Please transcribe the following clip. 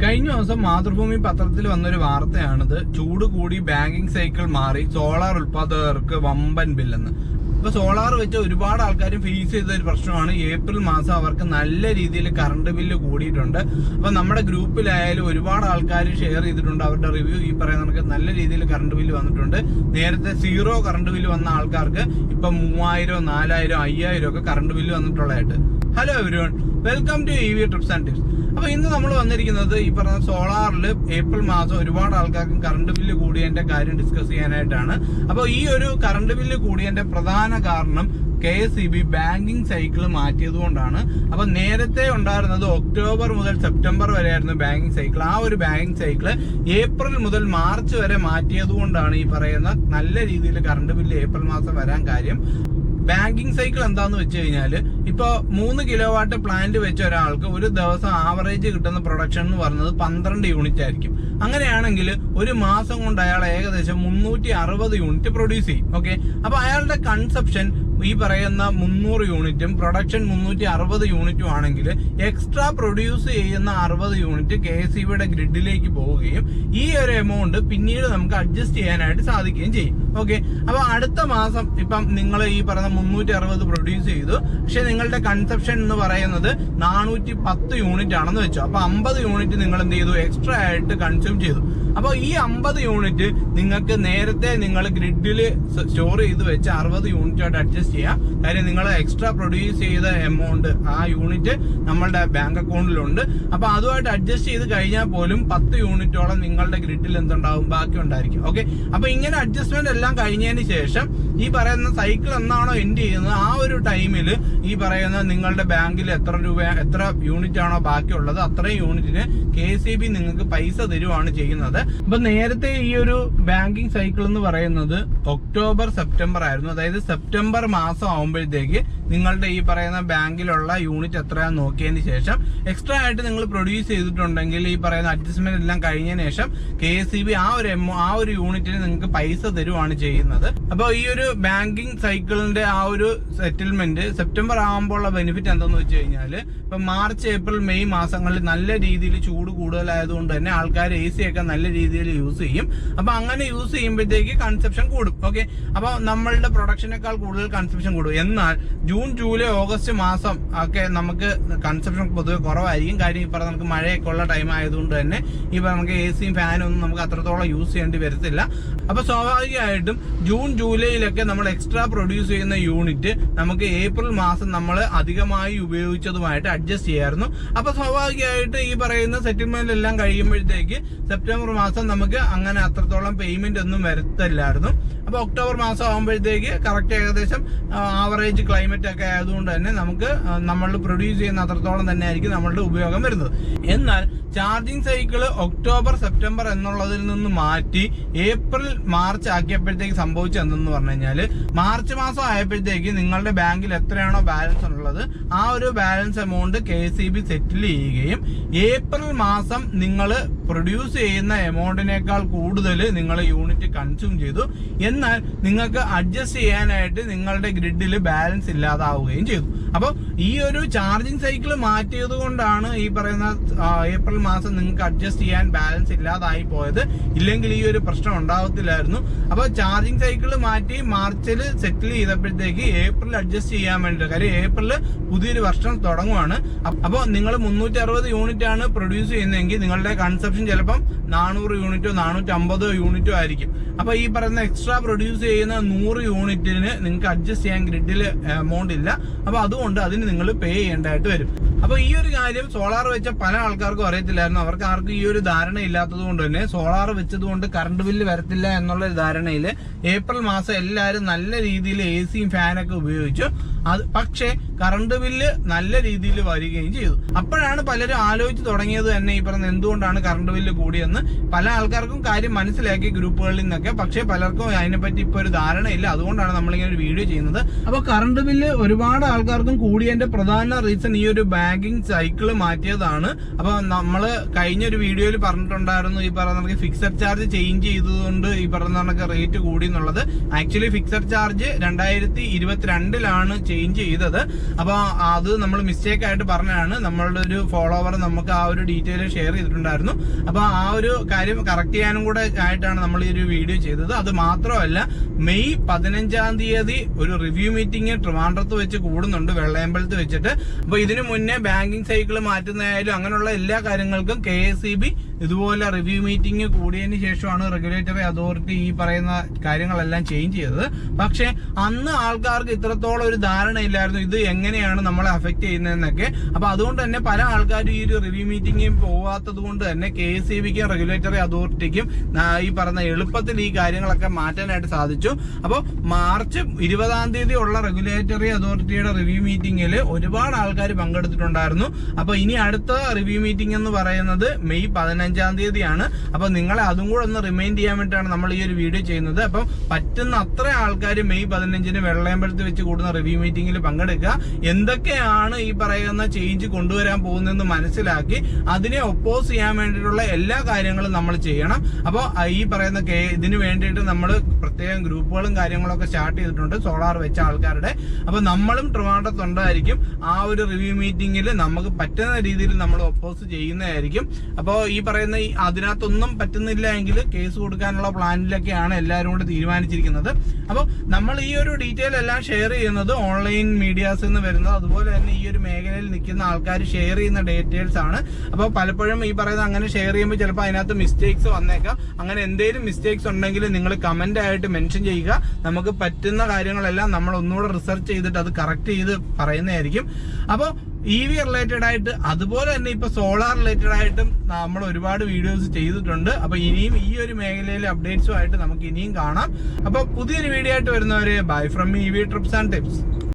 കഴിഞ്ഞ ദിവസം മാതൃഭൂമി പത്രത്തിൽ വന്നൊരു വാർത്തയാണിത്. ചൂട് കൂടി ബാങ്കിങ് സൈക്കിൾ മാറി സോളാർ ഉൽപാദകർക്ക് വമ്പൻ ബില്ലെന്ന്. ഇപ്പൊ സോളാർ വെച്ച് ഒരുപാട് ആൾക്കാർ ഫേസ് ചെയ്ത ഒരു പ്രശ്നമാണ്. ഏപ്രിൽ മാസം അവർക്ക് നല്ല രീതിയിൽ കറണ്ട് ബില്ല് കൂടിയിട്ടുണ്ട്. അപ്പൊ നമ്മുടെ ഗ്രൂപ്പിലായാലും ഒരുപാട് ആൾക്കാർ ഷെയർ ചെയ്തിട്ടുണ്ട്. അവരുടെ റിവ്യൂ ഈ പറയുന്ന നമുക്ക് നല്ല രീതിയിൽ കറണ്ട് ബില്ല് വന്നിട്ടുണ്ട്. നേരത്തെ സീറോ കറണ്ട് ബില്ല് വന്ന ആൾക്കാർക്ക് ഇപ്പൊ മൂവായിരം നാലായിരം അയ്യായിരം ഒക്കെ current bill വന്നിട്ടുള്ളതായിട്ട്. Hello everyone welcome to E V trips and tips അപ്പൊ ഇന്ന് നമ്മൾ വന്നിരിക്കുന്നത് ഈ പറഞ്ഞ സോളാറിൽ ഏപ്രിൽ മാസം ഒരുപാട് ആൾക്കാർക്ക് കറണ്ട് ബില്ല് കൂടിയതിന്റെ കാര്യം ഡിസ്കസ് ചെയ്യാനായിട്ടാണ്. അപ്പൊ ഈ ഒരു കറണ്ട് ബില്ല് കൂടിയതിന്റെ പ്രധാന കാരണം K S E B banking cycle മാറ്റിയത് കൊണ്ടാണ്. അപ്പൊ നേരത്തെ ഉണ്ടായിരുന്നത് ഒക്ടോബർ മുതൽ സെപ്റ്റംബർ വരെ ആയിരുന്നു ബാങ്കിങ് സൈക്കിൾ ആ ഒരു ബാങ്കിങ് സൈക്കിൾ ഏപ്രിൽ മുതൽ മാർച്ച് വരെ മാറ്റിയത് കൊണ്ടാണ് ഈ പറയുന്ന നല്ല രീതിയിൽ കറണ്ട് ബില്ല് ഏപ്രിൽ മാസം വരാൻ കാര്യം. ബാങ്കിങ് സൈക്കിൾ എന്താന്ന് വെച്ച് കഴിഞ്ഞാൽ ഇപ്പോൾ മൂന്ന് കിലോ വാട്ട് പ്ലാന്റ് വെച്ച ഒരാൾക്ക് ഒരു ദിവസം ആവറേജ് കിട്ടുന്ന പ്രൊഡക്ഷൻ എന്ന് പറയുന്നത് പന്ത്രണ്ട് യൂണിറ്റ് ആയിരിക്കും. അങ്ങനെയാണെങ്കിൽ ഒരു മാസം കൊണ്ട് അയാൾ ഏകദേശം മുന്നൂറ്റി അറുപത് യൂണിറ്റ് പ്രൊഡ്യൂസ് ചെയ്യും. ഓക്കെ? അപ്പോൾ അയാളുടെ കൺസെപ്ഷൻ ഈ പറയുന്ന മുന്നൂറ് യൂണിറ്റും പ്രൊഡക്ഷൻ മുന്നൂറ്റി അറുപത് യൂണിറ്റും ആണെങ്കിൽ എക്സ്ട്രാ പ്രൊഡ്യൂസ് ചെയ്യുന്ന അറുപത് യൂണിറ്റ് കെ എസ് ബിയുടെ ഗ്രിഡിലേക്ക് പോവുകയും ഈ ഒരു എമൗണ്ട് പിന്നീട് നമുക്ക് അഡ്ജസ്റ്റ് ചെയ്യാനായിട്ട് സാധിക്കുകയും ചെയ്യും. ഓക്കെ അപ്പൊ അടുത്ത മാസം ഇപ്പം നിങ്ങൾ ഈ പറയുന്ന മുന്നൂറ്റി അറുപത് പ്രൊഡ്യൂസ് ചെയ്തു. പക്ഷെ നിങ്ങളുടെ കൺസെപ്ഷൻ എന്ന് പറയുന്നത് നാനൂറ്റി പത്ത് യൂണിറ്റ് ആണെന്ന് വെച്ചു. അപ്പൊ അമ്പത് യൂണിറ്റ് നിങ്ങൾ എന്ത് ചെയ്തു? എക്സ്ട്രാ ആയിട്ട് കൺസ്യൂം ചെയ്തു. അപ്പോൾ ഈ അമ്പത് യൂണിറ്റ് നിങ്ങൾക്ക് നേരത്തെ നിങ്ങൾ ഗ്രിഡിൽ സ്റ്റോർ ചെയ്ത് വെച്ച് അറുപത് യൂണിറ്റ് ആയിട്ട് അഡ്ജസ്റ്റ് ചെയ്യാം. കാര്യം നിങ്ങൾ എക്സ്ട്രാ പ്രൊഡ്യൂസ് ചെയ്ത എമൗണ്ട് ആ യൂണിറ്റ് നമ്മളുടെ ബാങ്ക് അക്കൗണ്ടിലുണ്ട് അപ്പൊ അതുമായിട്ട് അഡ്ജസ്റ്റ് ചെയ്ത് കഴിഞ്ഞാൽ പോലും പത്ത് യൂണിറ്റോളം നിങ്ങളുടെ ഗ്രിഡിൽ എന്തുണ്ടാവും? ബാക്കി ഉണ്ടായിരിക്കും ഓക്കെ അപ്പൊ ഇങ്ങനെ അഡ്ജസ്റ്റ്മെന്റ് എല്ലാം കഴിഞ്ഞതിന് ശേഷം ഈ പറയുന്ന സൈക്കിൾ എന്നാണോ എൻഡ് ചെയ്യുന്നത്? ആ ഒരു ടൈമിൽ ഈ പറയുന്ന നിങ്ങളുടെ ബാങ്കിൽ എത്ര രൂപ എത്ര യൂണിറ്റ് ആണോ ബാക്കിയുള്ളത് അത്രയും യൂണിറ്റിന് കെ സി ബി നിങ്ങൾക്ക് പൈസ തരുവാണ് ചെയ്യുന്നത്. അപ്പൊ നേരത്തെ ഈ ഒരു ബാങ്കിങ് സൈക്കിൾ എന്ന് പറയുന്നത് ഒക്ടോബർ സെപ്റ്റംബർ ആയിരുന്നു. അതായത് സെപ്റ്റംബർ മാസം ആവുമ്പോഴത്തേക്ക് നിങ്ങളുടെ ഈ പറയുന്ന ബാങ്കിലുള്ള യൂണിറ്റ് എത്രയാ നോക്കിയതിന് ശേഷം എക്സ്ട്രാ ആയിട്ട് നിങ്ങൾ പ്രൊഡ്യൂസ് ചെയ്തിട്ടുണ്ടെങ്കിൽ ഈ പറയുന്ന അഡ്ജസ്റ്റ്മെന്റ് എല്ലാം കഴിഞ്ഞതിന് ശേഷം കെ ആ ഒരു ആ ഒരു യൂണിറ്റിന് നിങ്ങൾക്ക് പൈസ തരുവാണ് ചെയ്യുന്നത്. അപ്പോൾ ഈ ഒരു ബാങ്കിങ് സൈക്കിളിന്റെ ആ ഒരു സെറ്റിൽമെന്റ് സെപ്റ്റംബർ ആകുമ്പോഴുള്ള ബെനിഫിറ്റ് എന്താണെന്ന് വെച്ച് കഴിഞ്ഞാൽ ഇപ്പൊ മാർച്ച് ഏപ്രിൽ മെയ് മാസങ്ങളിൽ നല്ല രീതിയിൽ ചൂട് കൂടുതലായതുകൊണ്ട് തന്നെ ആൾക്കാർ എ സി ഒക്കെ നല്ല രീതിയിൽ യൂസ് ചെയ്യും. അപ്പൊ അങ്ങനെ യൂസ് ചെയ്യുമ്പോഴത്തേക്ക് കൺസെപ്ഷൻ കൂടും. ഓക്കെ അപ്പൊ നമ്മളുടെ പ്രൊഡക്ഷനേക്കാൾ കൂടുതൽ കൺസെപ്ഷൻ കൂടും. എന്നാൽ ജൂൺ ജൂലൈ ഓഗസ്റ്റ് മാസം ഒക്കെ നമുക്ക് കൺസെപ്ഷൻ പൊതുവെ കുറവായിരിക്കും. കാര്യം ഇപ്പൊ നമുക്ക് മഴയൊക്കെ ഉള്ള ടൈം ആയതുകൊണ്ട് തന്നെ ഇപ്പൊ നമുക്ക് എ സിയും ഫാനും ഒന്നും നമുക്ക് അത്രത്തോളം യൂസ് ചെയ്യേണ്ടി വരത്തില്ല. അപ്പൊ സ്വാഭാവികമായിട്ടും ജൂൺ ജൂലൈയിലൊക്കെ നമ്മൾ എക്സ്ട്രാ പ്രൊഡ്യൂസ് ചെയ്യുന്ന യൂണിറ്റ് നമുക്ക് ഏപ്രിൽ മാസം നമ്മൾ അധികമായി ഉപയോഗിച്ചതുമായിട്ട് അഡ്ജസ്റ്റ് ചെയ്യായിരുന്നു. അപ്പൊ സ്വാഭാവികമായിട്ട് ഈ പറയുന്ന സെറ്റിൽമെന്റ് എല്ലാം കഴിയുമ്പോഴത്തേക്ക് സെപ്റ്റംബർ മാസം നമുക്ക് അങ്ങനെ അത്രത്തോളം പേയ്മെന്റ് ഒന്നും വരത്തില്ലായിരുന്നു. അപ്പൊ ഒക്ടോബർ മാസം ആകുമ്പോഴത്തേക്ക് കറക്റ്റ് ഏകദേശം ആവറേജ് ക്ലൈമറ്റ് ഒക്കെ ആയതുകൊണ്ട് തന്നെ നമുക്ക് നമ്മൾ പ്രൊഡ്യൂസ് ചെയ്യുന്ന അത്രത്തോളം തന്നെ ആയിരിക്കും നമ്മളുടെ ഉപയോഗം വരുന്നത്. എന്നാൽ ചാർജിങ് സൈക്കിൾ ഒക്ടോബർ സെപ്റ്റംബർ എന്നുള്ളതിൽ നിന്ന് മാറ്റി ഏപ്രിൽ മാർച്ച് ആക്കിയപ്പോഴത്തേക്ക് സംഭവിച്ചത് എന്തെന്ന് പറഞ്ഞു കഴിഞ്ഞാൽ മാർച്ച് മാസം ആയപ്പോഴത്തേക്ക് നിങ്ങളുടെ ബാങ്കിൽ എത്രയാണോ ബാലൻസ് ഉള്ളത് ആ ഒരു balance amount K C B settle ചെയ്യുകയും ഏപ്രിൽ മാസം നിങ്ങൾ പ്രൊഡ്യൂസ് ചെയ്യുന്ന എമൗണ്ടിനേക്കാൾ കൂടുതൽ നിങ്ങൾ യൂണിറ്റ് കൺസ്യൂം ചെയ്തു. എന്നാൽ നിങ്ങൾക്ക് അഡ്ജസ്റ്റ് ചെയ്യാനായിട്ട് നിങ്ങളുടെ ഗ്രിഡിൽ ബാലൻസ് ഇല്ലാതാവുകയും ചെയ്തു. അപ്പോൾ ഈ ഒരു ചാർജിങ് സൈക്കിൾ മാറ്റിയത് കൊണ്ടാണ് ഈ പറയുന്ന ഏപ്രിൽ മാസം നിങ്ങൾക്ക് അഡ്ജസ്റ്റ് ചെയ്യാൻ ബാലൻസ് ഇല്ലാതായി പോയത്. ഇല്ലെങ്കിൽ ഈ ഒരു പ്രശ്നം ഉണ്ടാവത്തില്ലായിരുന്നു. അപ്പോൾ ചാർജിങ് സൈക്കിൾ മാറ്റി മാർച്ചിൽ സെറ്റിൽ ചെയ്തപ്പോഴത്തേക്ക് ഏപ്രിൽ അഡ്ജസ്റ്റ് ചെയ്യാൻ വേണ്ടി കാര്യം ഏപ്രിൽ പുതിയൊരു വർഷം തുടങ്ങുവാണ്. അപ്പോൾ നിങ്ങൾ മുന്നൂറ്റി അറുപത് യൂണിറ്റ് ആണ് പ്രൊഡ്യൂസ് ചെയ്യുന്നതെങ്കിൽ നിങ്ങളുടെ കൺസെപ്ഷൻ ചിലപ്പം നാനൂറ് യൂണിറ്റോ നാനൂറ്റി അമ്പതോ യൂണിറ്റോ ആയിരിക്കും. അപ്പൊ ഈ പറയുന്ന എക്സ്ട്രാ പ്രൊഡ്യൂസ് ചെയ്യുന്ന നൂറ് യൂണിറ്റിന് നിങ്ങൾക്ക് അഡ്ജസ്റ്റ് ചെയ്യാൻ ഗ്രിഡിൽ എമൗണ്ട് ഇല്ല. അപ്പൊ അതുകൊണ്ട് അതിന് നിങ്ങൾ പേ ചെയ്യേണ്ടതായിട്ട് വരും. അപ്പൊ ഈ ഒരു കാര്യം സോളാർ വെച്ച പല ആൾക്കാർക്കും അറിയത്തില്ലായിരുന്നു. അവർക്ക് ആർക്കും ഈ ഒരു ധാരണ ഇല്ലാത്തത് കൊണ്ട് തന്നെ സോളാർ വെച്ചതുകൊണ്ട് കറണ്ട് ബില്ല് വരത്തില്ല എന്നുള്ള ഒരു ധാരണയിൽ ഏപ്രിൽ മാസം എല്ലാവരും നല്ല രീതിയിൽ എ സിയും ഫാനൊക്കെ ഉപയോഗിച്ചു. അത് പക്ഷേ കറണ്ട് ബില്ല് നല്ല രീതിയിൽ വരികയും ചെയ്തു. അപ്പോഴാണ് പലരും ആലോചിച്ച് തുടങ്ങിയത് തന്നെ ഈ പറഞ്ഞ എന്തുകൊണ്ടാണ് കറണ്ട് ബില്ല് കൂടിയെന്ന്. പല ആൾക്കാർക്കും കാര്യം മനസ്സിലാക്കി ഗ്രൂപ്പുകളിൽ നിന്നൊക്കെ. പക്ഷേ പലർക്കും അതിനെപ്പറ്റി ഇപ്പൊ ഒരു ധാരണയില്ല അതുകൊണ്ടാണ് നമ്മളിങ്ങനെ ഒരു വീഡിയോ ചെയ്യുന്നത്. അപ്പോൾ കറണ്ട് ബില്ല് ഒരുപാട് ആൾക്കാർക്കും കൂടിയതിന്റെ പ്രധാന റീസൺ ഈ ഒരു ബാങ്കിങ് സൈക്കിൾ മാറ്റിയതാണ്. അപ്പൊ നമ്മൾ കഴിഞ്ഞ ഒരു വീഡിയോയിൽ പറഞ്ഞിട്ടുണ്ടായിരുന്നു ഈ പറയുന്ന കണക്ക് ഫിക്സഡ് ചാർജ് ചേഞ്ച് ചെയ്തതുകൊണ്ട് ഈ പറയുന്ന കണക്ക് റേറ്റ് കൂടി എന്നുള്ളത്. ആക്ച്വലി ഫിക്സഡ് ചാർജ് രണ്ടായിരത്തി ഇരുപത്തിരണ്ടിലാണ് ചേഞ്ച് ചെയ്തത്. അപ്പൊ അത് നമ്മൾ മിസ്റ്റേക്ക് ആയിട്ട് പറഞ്ഞാണ് നമ്മളുടെ ഒരു ഫോളോവർ നമുക്ക് ആ ഒരു ഡീറ്റെയിൽ ഷെയർ ചെയ്തിട്ടുണ്ടായിരുന്നു. അപ്പൊ ആ ഒരു കാര്യം കറക്റ്റ് ചെയ്യാനും കൂടെ ആയിട്ടാണ് നമ്മൾ ഈ ഒരു വീഡിയോ ചെയ്തത്. അത് മാത്രമല്ല മെയ് പതിനഞ്ചാം തീയതി ഒരു റിവ്യൂ മീറ്റിംഗ് ട്രിവാൻഡ്രത്ത് വെച്ച് കൂടുന്നുണ്ട് വെള്ളയമ്പലത്ത് വെച്ചിട്ട്. അപ്പൊ ഇതിനു മുന്നേ ബാങ്കിങ് സൈക്കിൾ മാറ്റുന്നതായാലും അങ്ങനെയുള്ള എല്ലാ കാര്യങ്ങൾക്കും കെ എസ് ഇ ബി ഇതുപോലെ റിവ്യൂ മീറ്റിംഗ് കൂടിയതിന് ശേഷമാണ് റെഗുലേറ്ററി അതോറിറ്റി ഈ പറയുന്ന കാര്യങ്ങളെല്ലാം ചേഞ്ച് ചെയ്തത്. പക്ഷെ അന്ന് ആൾക്കാർക്ക് ഇത്രത്തോളം ഒരു ധാരണയില്ലായിരുന്നു ഇത് എങ്ങനെയാണ് നമ്മളെ അഫക്റ്റ് ചെയ്യുന്നതെന്നൊക്കെ. അപ്പൊ അതുകൊണ്ട് തന്നെ പല ആൾക്കാരും ഈ ഒരു റിവ്യൂ മീറ്റിംഗിൽ പോവാത്തത് കൊണ്ട് തന്നെ കെ എസ് ഇ ബിക്കും റെഗുലേറ്ററി അതോറിറ്റിക്കും ഈ പറഞ്ഞ എളുപ്പത്തിൽ ഈ കാര്യങ്ങളൊക്കെ മാറ്റാനായിട്ട് സാധിച്ചു. അപ്പോൾ മാർച്ച് ഇരുപതാം തീയതി ഉള്ള റെഗുലേറ്ററി അതോറിറ്റിയുടെ റിവ്യൂ മീറ്റിംഗിൽ ഒരുപാട് ആൾക്കാർ പങ്കെടുത്തിട്ടുണ്ടായിരുന്നു അപ്പൊ ഇനി അടുത്ത റിവ്യൂ മീറ്റിംഗ് എന്ന് പറയുന്നത് മെയ് പതിനഞ്ചാം തീയതിയാണ്. അപ്പൊ നിങ്ങളെ അതും കൂടെ ഒന്ന് റിമൈൻഡ് ചെയ്യാൻ വേണ്ടിയിട്ടാണ് നമ്മൾ ഈ ഒരു വീഡിയോ ചെയ്യുന്നത്. അപ്പം പറ്റുന്ന അത്ര ആൾക്കാർ മെയ് പതിനഞ്ചിന് വെള്ളയമ്പലത്ത് വെച്ച് കൂടുന്ന റിവ്യൂ മീറ്റിംഗിൽ പങ്കെടുക്കുക. എന്തൊക്കെയാണ് ഈ പറയുന്ന ചേഞ്ച് കൊണ്ടുവരാൻ പോകുന്നതെന്ന് മനസ്സിലാക്കി അതിനെ ഒപ്പോസ് ചെയ്യാൻ വേണ്ടിയിട്ടുള്ള എല്ലാ കാര്യങ്ങളും നമ്മൾ ചെയ്യണം. അപ്പോൾ ഈ പറയുന്ന ഇതിന് വേണ്ടിയിട്ട് നമ്മൾ പ്രത്യേകം ഗ്രൂപ്പുകളും കാര്യങ്ങളൊക്കെ സ്റ്റാർട്ട് ചെയ്തിട്ടുണ്ട്. സോളാർ വെച്ച ആൾക്കാരുടെ. അപ്പൊ നമ്മളും ട്രിവാൻഡ്രത്തുണ്ടായിരിക്കും ആ ഒരു റിവ്യൂ മീറ്റിംഗിൽ നമുക്ക് പറ്റുന്ന രീതിയിൽ നമ്മൾ ഒപ്പോസ് ചെയ്യുന്നതായിരിക്കും. അപ്പോൾ ഈ പറയുന്ന ഈ അതിനകത്തൊന്നും പറ്റുന്നില്ല എങ്കിൽ കേസ് കൊടുക്കാനുള്ള പ്ലാനിലൊക്കെയാണ് എല്ലാവരും കൂടെ തീരുമാനിച്ചിരിക്കുന്നത്. അപ്പോൾ നമ്മൾ ഈ ഒരു ഡീറ്റെയിൽ എല്ലാം ഷെയർ ചെയ്യുന്നത് ഓൺലൈൻ മീഡിയാസ് നിന്ന് വരുന്നത്. അതുപോലെ തന്നെ ഈ ഒരു മേഖലയിൽ നിൽക്കുന്ന ആൾക്കാർ ഷെയർ ചെയ്യുന്ന ഡീറ്റെയിൽസ് ആണ്. അപ്പോൾ പലപ്പോഴും ഈ പറയുന്ന അങ്ങനെ ഷെയർ ചെയ്യുമ്പോൾ ചിലപ്പോൾ അതിനകത്ത് മിസ്റ്റേക്സ് വന്നേക്കാം. അങ്ങനെ എന്തെങ്കിലും മിസ്റ്റേക്സ് ഉണ്ടെങ്കിൽ നിങ്ങൾ കമന്റ് ആയിട്ട് മെൻഷൻ ചെയ്യുക. നമുക്ക് പറ്റുന്ന കാര്യങ്ങളെല്ലാം നമ്മൾ ഒന്നുകൂടെ റിസർച്ച് ചെയ്തിട്ട് അത് കറക്റ്റ് ചെയ്ത് പറയുന്നതായിരിക്കും. അപ്പോൾ ഇ വി റിലേറ്റഡ് ആയിട്ട് അതുപോലെ തന്നെ ഇപ്പൊ സോളാർ റിലേറ്റഡ് ആയിട്ടും നമ്മൾ ഒരുപാട് വീഡിയോസ് ചെയ്തിട്ടുണ്ട്. അപ്പൊ ഇനിയും ഈ ഒരു മേഖലയിലെ അപ്ഡേറ്റ്സും ആയിട്ട് നമുക്ക് ഇനിയും കാണാം. അപ്പൊ പുതിയൊരു വീഡിയോ ആയിട്ട് വരുന്നവര് bye from E V trips and tips